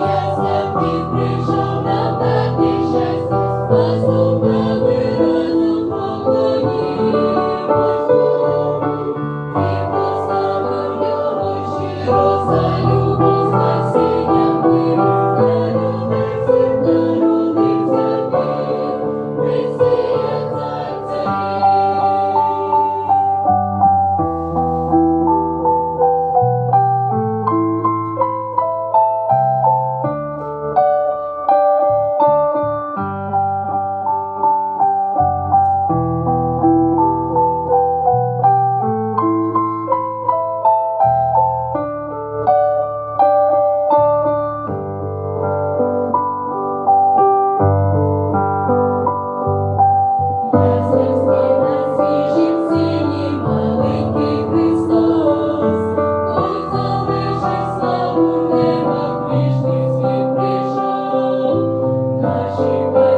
я землі прийшов. she